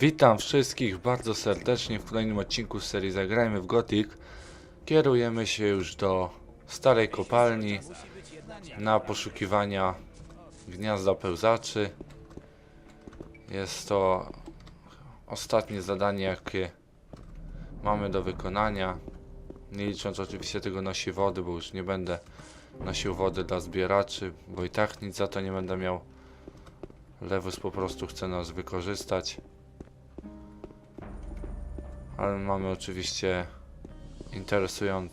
Witam wszystkich bardzo serdecznie w kolejnym odcinku serii Zagrajmy w Gothic. Kierujemy się już do starej kopalni na poszukiwania gniazda pełzaczy. Jest to ostatnie zadanie, jakie mamy do wykonania. Nie licząc oczywiście tego nosi wody, bo już nie będę nosił wody dla zbieraczy, bo i tak nic za to nie będę miał. Lewus po prostu chce nas wykorzystać. Ale mamy oczywiście interesują,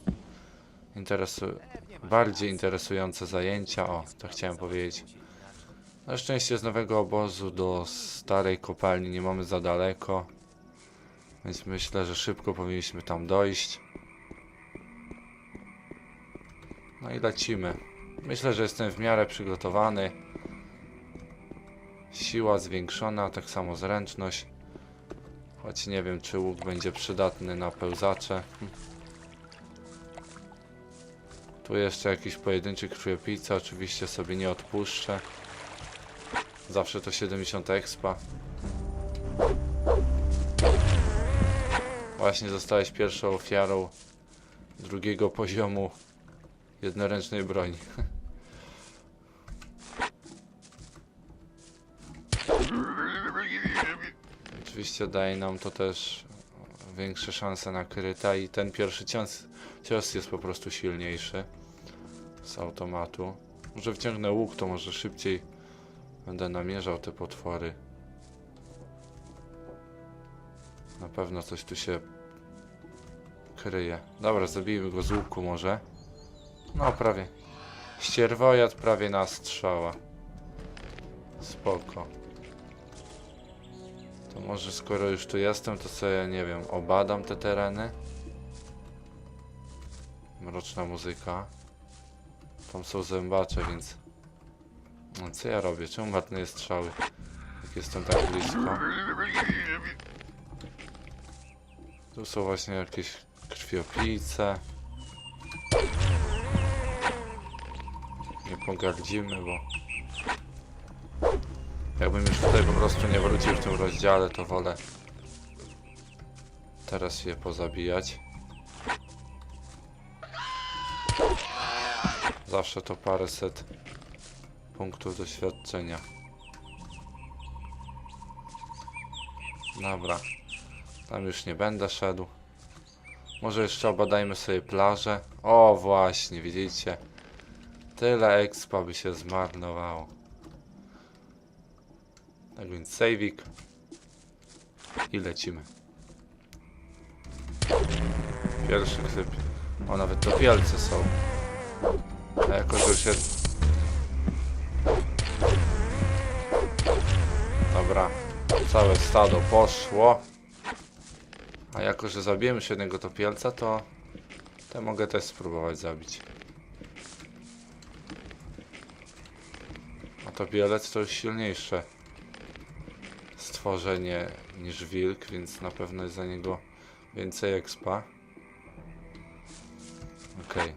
interesu, bardziej interesujące zajęcia. O, to chciałem powiedzieć. Na szczęście z nowego obozu do starej kopalni nie mamy za daleko. Więc myślę, że szybko powinniśmy tam dojść. No i lecimy. Myślę, że jestem w miarę przygotowany. Siła zwiększona, tak samo zręczność. Choć nie wiem, czy łuk będzie przydatny na pełzacze. Tu jeszcze jakiś pojedynczy krwiopijca, oczywiście sobie nie odpuszczę. Zawsze to 70 expa. Właśnie zostałeś pierwszą ofiarą drugiego poziomu jednoręcznej broni. Oczywiście daje nam to też większe szanse na kryta i ten pierwszy cios, cios jest po prostu silniejszy z automatu. Może wciągnę łuk, to może szybciej będę namierzał te potwory. Na pewno coś tu się kryje. Dobra, zabijmy go z łuku może. No prawie. Ścierwojad prawie na strzała. Spoko. To może skoro już tu jestem, to sobie, nie wiem, obadam te tereny. Mroczna muzyka. Tam są zębacze, więc... No co ja robię? Czemu marnuję strzały? Jak jestem tak blisko. Tu są właśnie jakieś krwiopijce. Nie pogardzimy, bo... Jakbym już tutaj po prostu nie wrócił w tym rozdziale, to wolę teraz je pozabijać. Zawsze to paręset punktów doświadczenia. Dobra. Tam już nie będę szedł. Może jeszcze obadajmy sobie plażę. O właśnie, widzicie? Tyle expa by się zmarnowało. Tak więc sejwik. I lecimy. Pierwszy klip. O, nawet to wielce są. A jako, że się... Dobra. Całe stado poszło. A jako, że zabijemy już jednego topielca, to... To mogę też spróbować zabić. A topielec to już silniejsze stworzenie niż wilk, więc na pewno jest za niego więcej expa. Okej.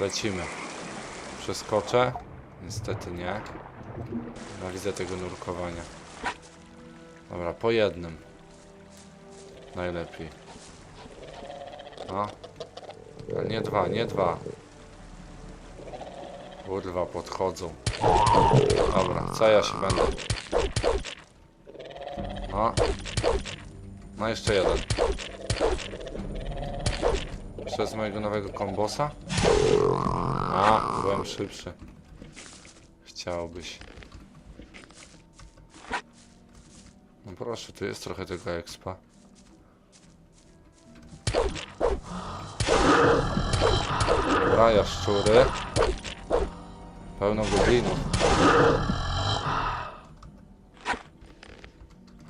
Lecimy. Przeskoczę? Niestety nie. No widzę tego nurkowania. Dobra, po jednym. Najlepiej. No. Ale nie dwa, nie dwa. Kurwa, podchodzą. Dobra, co ja się będę? No. No jeszcze jeden. Przez mojego nowego kombosa? A, byłem szybszy. Chciałbyś. No proszę, tu jest trochę tego expa. Dobra, jaszczury. Pełno goblinów.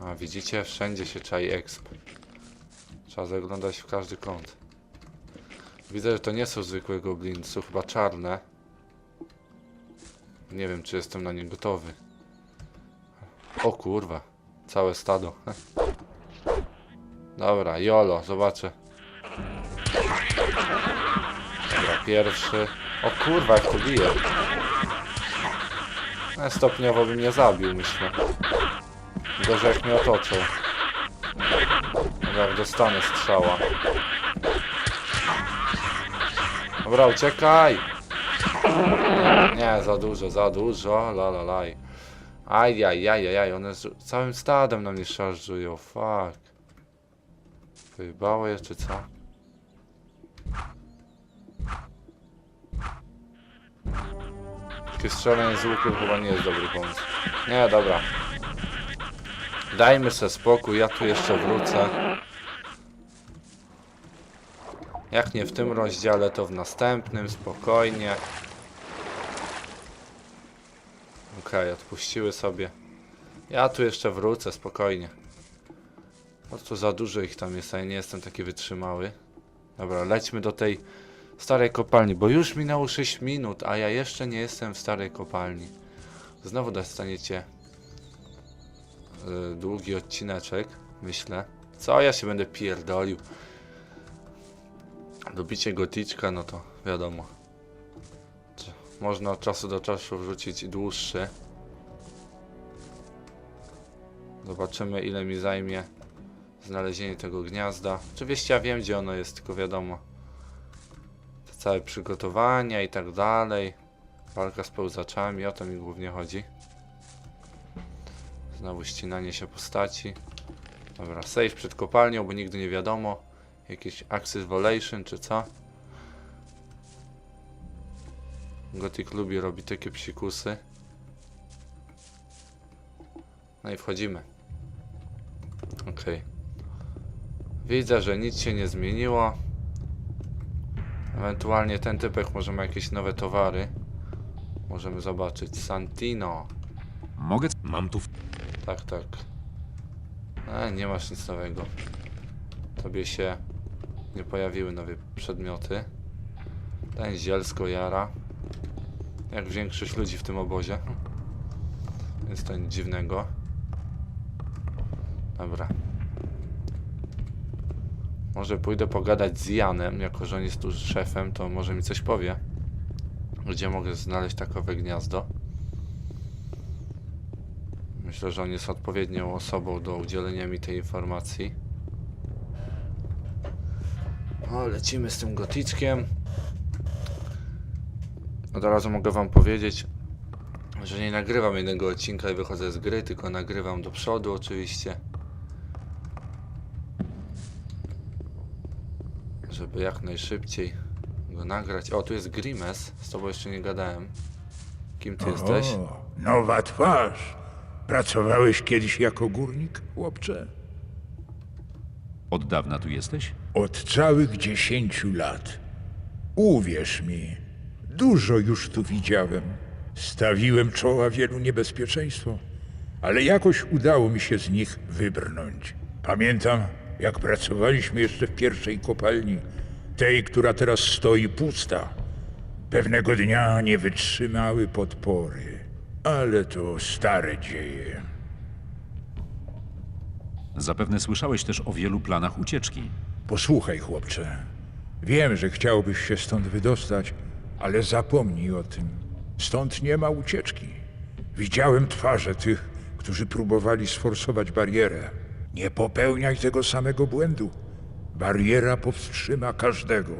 A widzicie, wszędzie się czai exp. Trzeba zaglądać w każdy kąt. Widzę, że to nie są zwykłe gobliny, są chyba czarne. Nie wiem, czy jestem na nie gotowy. O kurwa, całe stado. Dobra, jolo, zobaczę. Dobra, pierwszy. O kurwa, jak to bije. No, stopniowo by mnie zabił, myślę. Gorzej jak mnie otoczą. Dobra, dostanę strzała. Dobra, uciekaj! Nie, za dużo, za dużo, la la one z całym stadem na mnie szarżują, fuck. Wyjebało je, czy co? Takie strzelanie z łuku chyba nie jest dobry pomysł. Nie, dobra. Dajmy sobie spokój, ja tu jeszcze wrócę. Jak nie w tym rozdziale, to w następnym, spokojnie. Okej, odpuściły sobie. Ja tu jeszcze wrócę, spokojnie. Po prostu za dużo ich tam jest, a ja nie jestem taki wytrzymały. Dobra, lećmy do tej starej kopalni, bo już minęło 6 minut, a ja jeszcze nie jestem w starej kopalni. Znowu dostaniecie y, długi odcineczek, myślę. Co ja się będę pierdolił? Dobicie goticzka, no to wiadomo. Można od czasu do czasu wrzucić dłuższy. Zobaczymy ile mi zajmie znalezienie tego gniazda. Oczywiście ja wiem gdzie ono jest, tylko wiadomo. Te całe przygotowania i tak dalej. Walka z pełzaczami, o to mi głównie chodzi. Znowu ścinanie się postaci. Dobra, save przed kopalnią, bo nigdy nie wiadomo. Jakiś Axis Volation czy co? Gothic lubi robi takie psikusy. No i wchodzimy. Okej. Widzę, że nic się nie zmieniło. Ewentualnie ten typek może ma jakieś nowe towary. Możemy zobaczyć. Santino. Mogę. Mam tu. Tak, tak. E, nie masz nic nowego. Tobie się nie pojawiły nowe przedmioty. Ten zielsko jara. Jak większość ludzi w tym obozie. Więc to nic dziwnego. Dobra. Może pójdę pogadać z Janem, jako że on jest tu szefem, to może mi coś powie. Gdzie mogę znaleźć takowe gniazdo. Myślę, że on jest odpowiednią osobą do udzielenia mi tej informacji. O, lecimy z tym gotickiem. Od razu mogę wam powiedzieć, że nie nagrywam jednego odcinka i wychodzę z gry, tylko nagrywam do przodu oczywiście. Żeby jak najszybciej go nagrać. O, tu jest Grimes, z tobą jeszcze nie gadałem. Kim ty jesteś? O, nowa twarz. Pracowałeś kiedyś jako górnik, chłopcze? Od dawna tu jesteś? Od całych dziesięciu lat. Uwierz mi, dużo już tu widziałem. Stawiłem czoła wielu niebezpieczeństwom, ale jakoś udało mi się z nich wybrnąć. Pamiętam, jak pracowaliśmy jeszcze w pierwszej kopalni, tej, która teraz stoi pusta. Pewnego dnia nie wytrzymały podpory, ale to stare dzieje. Zapewne słyszałeś też o wielu planach ucieczki. Posłuchaj, chłopcze. Wiem, że chciałbyś się stąd wydostać, ale zapomnij o tym. Stąd nie ma ucieczki. Widziałem twarze tych, którzy próbowali sforsować barierę. Nie popełniaj tego samego błędu. Bariera powstrzyma każdego.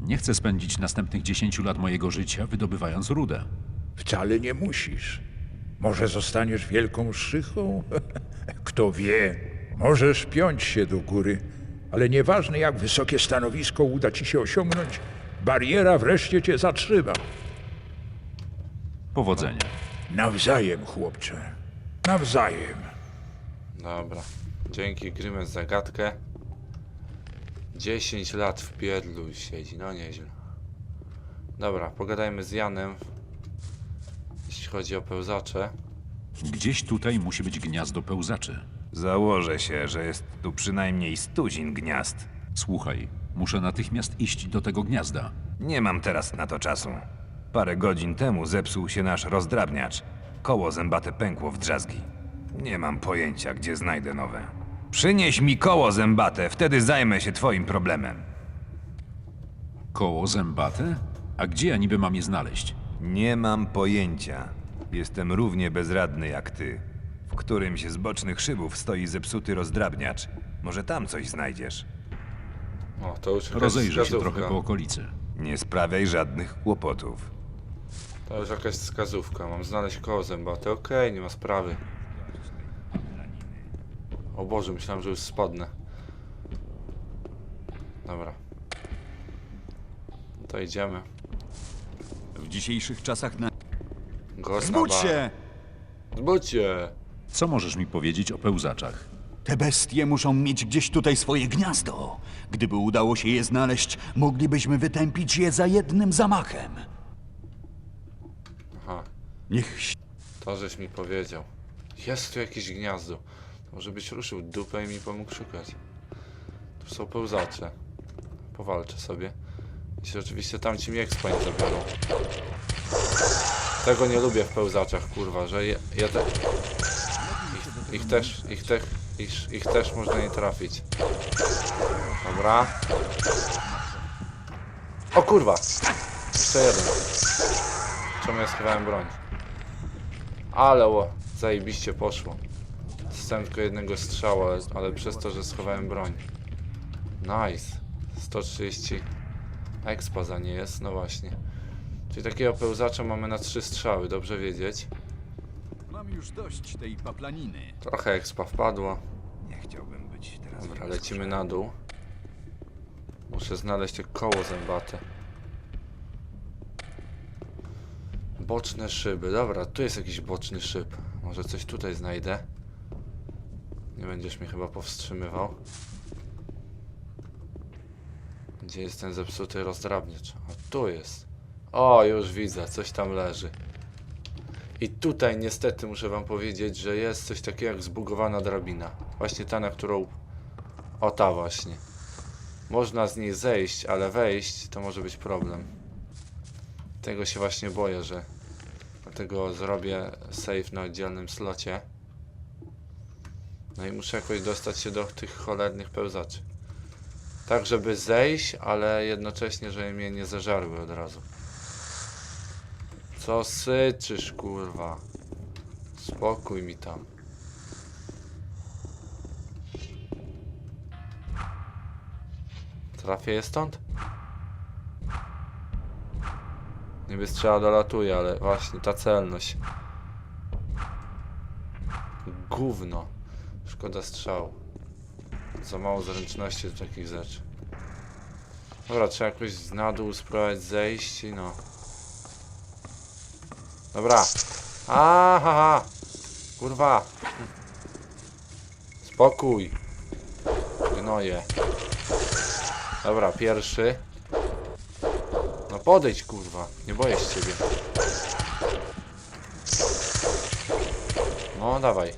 Nie chcę spędzić następnych 10 lat mojego życia wydobywając rudę. Wcale nie musisz. Może zostaniesz wielką szychą? Kto wie? Możesz piąć się do góry, ale nieważne jak wysokie stanowisko uda ci się osiągnąć, bariera wreszcie cię zatrzyma. Powodzenia. Nawzajem, chłopcze. Nawzajem. Dobra. Dzięki Grimes za gadkę. 10 lat w pierdlu siedzi, no nieźle. Dobra, pogadajmy z Janem. Jeśli chodzi o pełzacze. Gdzieś tutaj musi być gniazdo pełzaczy. Założę się, że jest tu przynajmniej stuzin gniazd. Słuchaj, muszę natychmiast iść do tego gniazda. Nie mam teraz na to czasu. Parę godzin temu zepsuł się nasz rozdrabniacz. Koło zębate pękło w drzazgi. Nie mam pojęcia, gdzie znajdę nowe. Przynieś mi koło zębate, wtedy zajmę się twoim problemem. Koło zębate? A gdzie ja niby mam je znaleźć? Nie mam pojęcia. Jestem równie bezradny jak ty. W którymś z bocznych szybów stoi zepsuty rozdrabniacz. Może tam coś znajdziesz. O, to już jakaś Rozejrzę się wskazówka. trochę po okolicy. Nie sprawiaj żadnych kłopotów. To już jakaś wskazówka. Mam znaleźć koło zębate. Okej, nie ma sprawy. O Boże, myślałem, że już spadnę. Dobra. No to idziemy. W dzisiejszych czasach na... Zbudź bar. się! Zbudź się! Co możesz mi powiedzieć o pełzaczach? Te bestie muszą mieć gdzieś tutaj swoje gniazdo. Gdyby udało się je znaleźć, moglibyśmy wytępić je za jednym zamachem. Aha, Niech to żeś mi powiedział. Jest tu jakieś gniazdo. Może byś ruszył dupę i mi pomógł szukać. Tu są pełzacze. Powalczę sobie. Jeśli oczywiście tamci mi expa nie zabiorą. Tego nie lubię w pełzaczach, kurwa, że je, ja te... Ich, ich też, ich też, ich, ich też można nie trafić. Dobra. O kurwa! Jeszcze jeden. Czemu ja schowałem broń? Ale o, zajebiście poszło. Dostałem tylko jednego strzału, ale, ale przez to, że schowałem broń. Nice. 130 expa za nie jest, no właśnie. Czyli takiego pełzacza mamy na trzy strzały, dobrze wiedzieć. Mam już dość tej paplaniny. Trochę expa wpadło. Nie chciałbym być teraz. Dobra, lecimy na dół. Muszę znaleźć te koło zębate. Boczne szyby. Dobra, tu jest jakiś boczny szyb. Może coś tutaj znajdę. Nie będziesz mnie chyba powstrzymywał. Gdzie jest ten zepsuty rozdrabniacz? A tu jest. O, już widzę, coś tam leży. I tutaj niestety muszę wam powiedzieć, że jest coś takiego jak zbugowana drabina. Właśnie ta, na którą... O ta właśnie. Można z niej zejść, ale wejść to może być problem. Tego się właśnie boję, że... Dlatego zrobię save na oddzielnym slocie. No i muszę jakoś dostać się do tych cholernych pełzaczy. Tak, żeby zejść, ale jednocześnie, żeby mnie nie zeżarły od razu. Co syczysz, kurwa? Spokój mi tam. Trafię je stąd? Niby strzała dolatuje, ale właśnie ta celność. Gówno. Szkoda strzału. Za mało zręczności do takich rzeczy. Dobra, trzeba jakoś na dół spróbować zejść i no. Dobra. Aha! Kurwa! Spokój! Gnoje. Dobra, pierwszy. No podejdź, kurwa. Nie boję się ciebie. No, dawaj.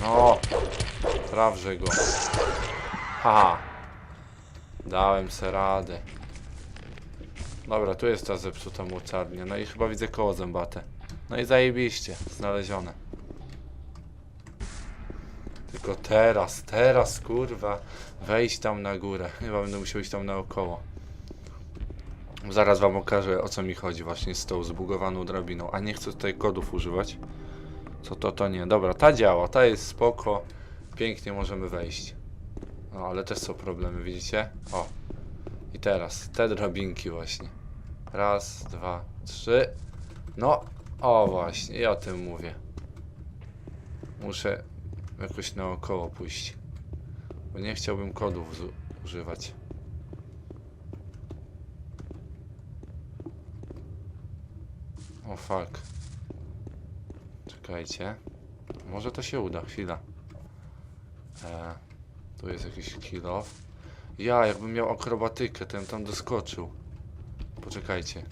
No. Trawże go. Haha. Dałem se radę. Dobra, tu jest ta zepsuta mocarnia. No i chyba widzę koło zębate. No i zajebiście. Znalezione. Tylko teraz, teraz, kurwa. Wejść tam na górę. Chyba będę musiał iść tam naokoło. Zaraz wam okażę o co mi chodzi właśnie z tą zbugowaną drabiną. A nie chcę tutaj kodów używać. Co to, to nie. Dobra, ta działa, ta jest spoko. Pięknie możemy wejść. No ale też są problemy, widzicie? O. I teraz te drabinki właśnie. Raz, dwa, trzy. No, o właśnie, ja o tym mówię. Muszę jakoś naokoło pójść. Bo nie chciałbym kodów używać. O fuck. Czekajcie. Może to się uda, chwila. E, tu jest jakiś kill off. Ja, jakbym miał akrobatykę, bym tam doskoczył. Poczekajcie.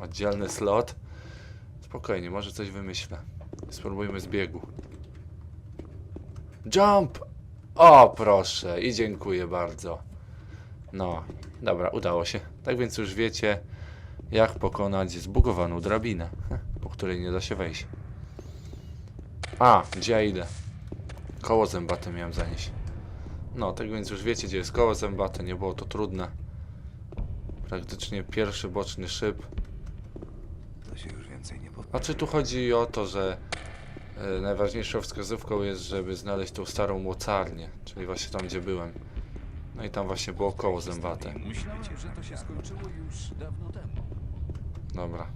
Oddzielny slot. Spokojnie, może coś wymyślę. Spróbujmy z biegu. Jump! O, proszę i dziękuję bardzo. No, dobra, udało się. Tak więc już wiecie, jak pokonać zbugowaną drabinę, po której nie da się wejść. A, gdzie ja idę? Koło zębate miałem zanieść. No, tak więc już wiecie, gdzie jest koło zębate, nie było to trudne. Praktycznie pierwszy boczny szyb. To się już więcej nie powtórzy. Znaczy tu chodzi o to, że e, najważniejszą wskazówką jest, żeby znaleźć tą starą mocarnię, czyli właśnie tam, gdzie byłem. No i tam właśnie było koło zębate. Dobra.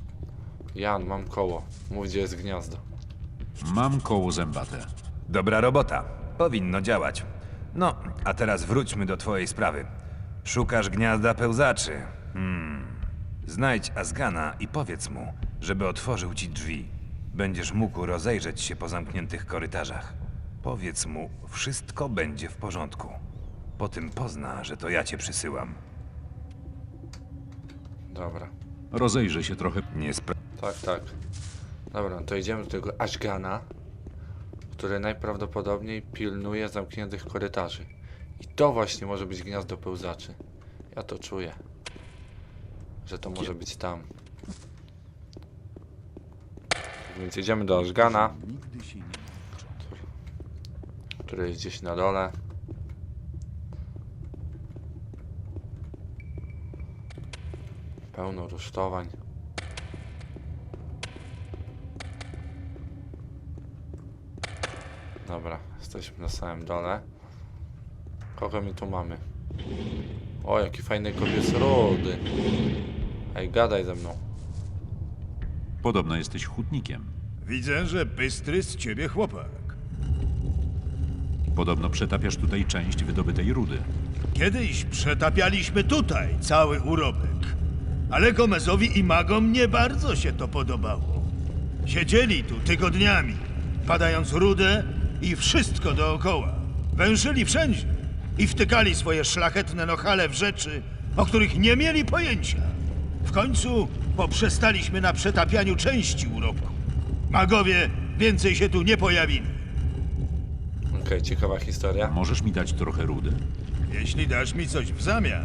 Jan, mam koło. Mów, gdzie jest gniazdo. Mam koło zębate. Dobra robota. Powinno działać. No, a teraz wróćmy do twojej sprawy. Szukasz gniazda pełzaczy. Hmm. Znajdź Azgana i powiedz mu, żeby otworzył ci drzwi. Będziesz mógł rozejrzeć się po zamkniętych korytarzach. Powiedz mu, wszystko będzie w porządku. Po tym pozna, że to ja cię przysyłam. Dobra. Rozejrzę się trochę. Nie spra... Tak, tak. Dobra, to idziemy do tego Ashgana, który najprawdopodobniej pilnuje zamkniętych korytarzy. I to właśnie może być gniazdo pełzaczy. Ja to czuję. Że to może być tam. Więc jedziemy do Ashgana, który jest gdzieś na dole. Pełno rusztowań. Dobra, jesteśmy na samym dole. Kogo my tu mamy? O, jaki fajny kopiec rudy. Ej, gadaj ze mną. Podobno jesteś hutnikiem. Widzę, że bystry z ciebie chłopak. Podobno przetapiasz tutaj część wydobytej rudy. Kiedyś przetapialiśmy tutaj cały urobek. Ale Gomezowi i magom nie bardzo się to podobało. Siedzieli tu tygodniami, badając rudę i wszystko dookoła. Wężyli wszędzie i wtykali swoje szlachetne nohale w rzeczy, o których nie mieli pojęcia. W końcu poprzestaliśmy na przetapianiu części urobku. Magowie więcej się tu nie pojawili. Okej, ciekawa historia. Możesz mi dać trochę rudy? Jeśli dasz mi coś w zamian.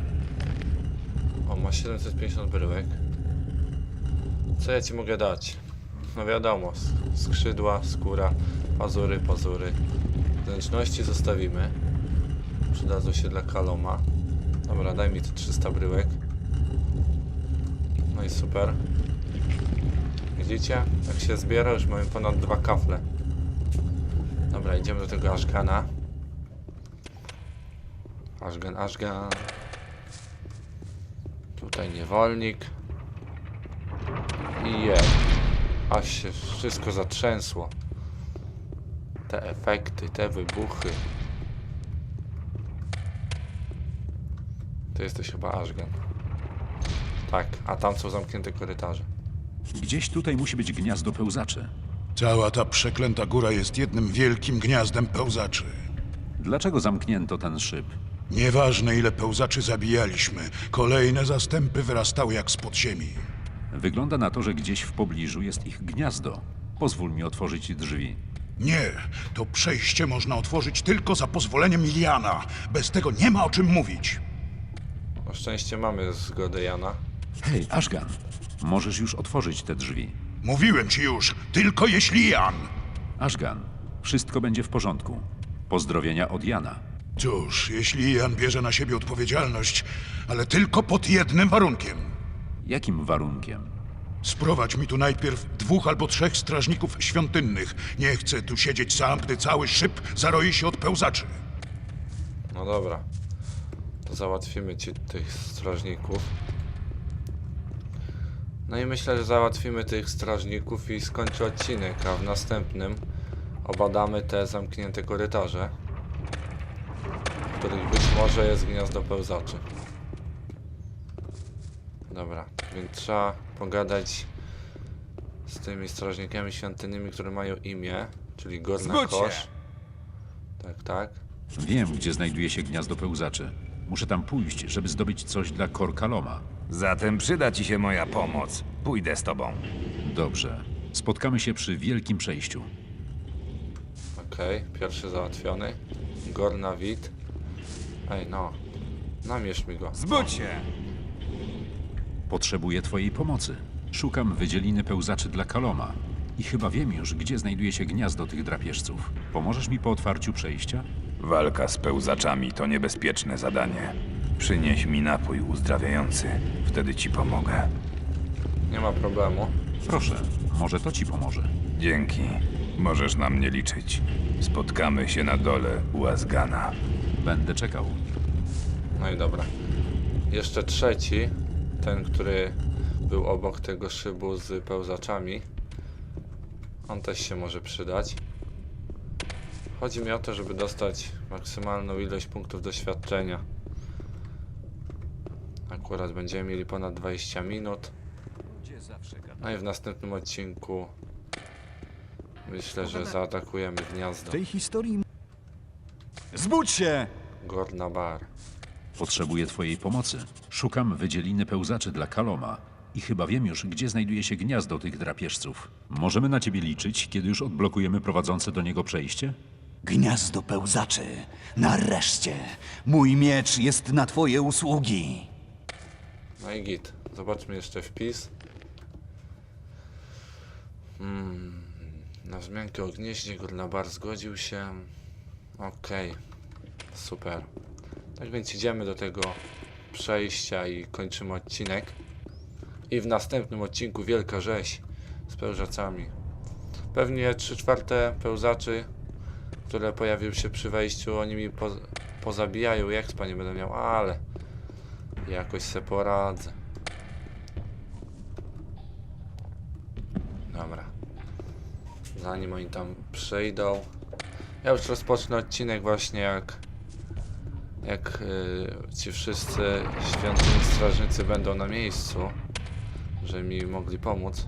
O, ma 750 bryłek. Co ja ci mogę dać? No wiadomo, skrzydła, skóra, pazury, pazury. Wnętrzności zostawimy. Przydadzą się dla Kaloma. Dobra, daj mi tu 300 bryłek. No i super. Widzicie? Jak się zbiera, już mamy ponad dwa kafle. Dobra, idziemy do tego Ashgana. Ashgan, Ashgan. Tutaj niewolnik. I je. Aż się wszystko zatrzęsło. Te efekty, te wybuchy. To jesteś chyba Ashgan. Tak, a tam są zamknięte korytarze. Gdzieś tutaj musi być gniazdo pełzaczy. Cała ta przeklęta góra jest jednym wielkim gniazdem pełzaczy. Dlaczego zamknięto ten szyb? Nieważne ile pełzaczy zabijaliśmy, kolejne zastępy wyrastały jak spod ziemi. Wygląda na to, że gdzieś w pobliżu jest ich gniazdo. Pozwól mi otworzyć drzwi. Nie, to przejście można otworzyć tylko za pozwoleniem Miliana. Bez tego nie ma o czym mówić. Na szczęście mamy zgodę Jana. Hej, Ashgan, możesz już otworzyć te drzwi. Mówiłem ci już, tylko jeśli Jan. Ashgan, wszystko będzie w porządku. Pozdrowienia od Jana. Cóż, jeśli Jan bierze na siebie odpowiedzialność, ale tylko pod jednym warunkiem. Jakim warunkiem? Sprowadź mi tu najpierw dwóch albo trzech strażników świątynnych. Nie chcę tu siedzieć sam, gdy cały szyb zaroi się od pełzaczy. No dobra. To załatwimy ci tych strażników. No i myślę, że załatwimy tych strażników i skończy odcinek, a w następnym obadamy te zamknięte korytarze, w których być może jest gniazdo pełzaczy. Dobra, więc trzeba pogadać z tymi strażnikami świątynymi, które mają imię, czyli Gorna się! Kosz. Tak, tak. Wiem, gdzie znajduje się gniazdo pełzaczy. Muszę tam pójść, żeby zdobyć coś dla Korkaloma. Zatem przyda ci się moja pomoc. Pójdę z tobą. Dobrze. Spotkamy się przy wielkim przejściu. Okej, pierwszy załatwiony. Gorna Wit. Ej, no. Namierz mi go. Zbudź się! Potrzebuję twojej pomocy. Szukam wydzieliny pełzaczy dla Kaloma. I chyba wiem już, gdzie znajduje się gniazdo tych drapieżców. Pomożesz mi po otwarciu przejścia? Walka z pełzaczami to niebezpieczne zadanie. Przynieś mi napój uzdrawiający. Wtedy ci pomogę. Nie ma problemu. Proszę, może to ci pomoże. Dzięki. Możesz na mnie liczyć. Spotkamy się na dole u Azgana. Będę czekał. No i dobra. Jeszcze trzeci, ten, który był obok tego szybu z pełzaczami. On też się może przydać. Chodzi mi o to, żeby dostać maksymalną ilość punktów doświadczenia. Akurat będziemy mieli ponad 20 minut. No i w następnym odcinku myślę, że zaatakujemy W gniazdo tej historii... Zbudź się! Gorna Bar. Potrzebuję twojej pomocy. Szukam wydzieliny pełzaczy dla Kaloma i chyba wiem już, gdzie znajduje się gniazdo tych drapieżców. Możemy na ciebie liczyć, kiedy już odblokujemy prowadzące do niego przejście? Gniazdo pełzaczy. Nareszcie. Mój miecz jest na twoje usługi. No i git. Zobaczmy jeszcze wpis. Hmm. Na wzmiankę o gnieździe Górnabar zgodził się. Okej. Super. Tak więc idziemy do tego przejścia i kończymy odcinek. I w następnym odcinku wielka rzeź z pełzacami. Pewnie 3 czwarte pełzaczy, które pojawiły się przy wejściu, oni mi po, pozabijają. Expa nie będę miał, ale jakoś se poradzę. Dobra. Zanim oni tam przejdą. Ja już rozpocznę odcinek właśnie jak jak y, ci wszyscy świątynni strażnicy będą na miejscu, że mi mogli pomóc.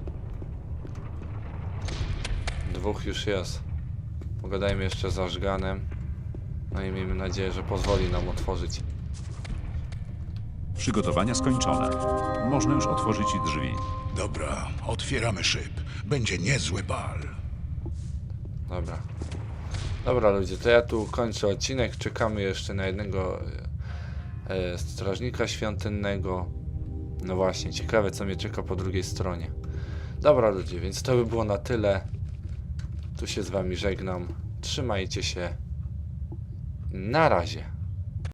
Dwóch już jest. Pogadajmy jeszcze z Ażganem. No i miejmy nadzieję, że pozwoli nam otworzyć. Przygotowania skończone. Można już otworzyć drzwi. Dobra, otwieramy szyb. Będzie niezły bal. Dobra. Dobra ludzie, to ja tu kończę odcinek. Czekamy jeszcze na jednego e, e, strażnika świątynnego. No właśnie, ciekawe co mnie czeka po drugiej stronie. Dobra ludzie, więc to by było na tyle. Tu się z wami żegnam. Trzymajcie się. Na razie.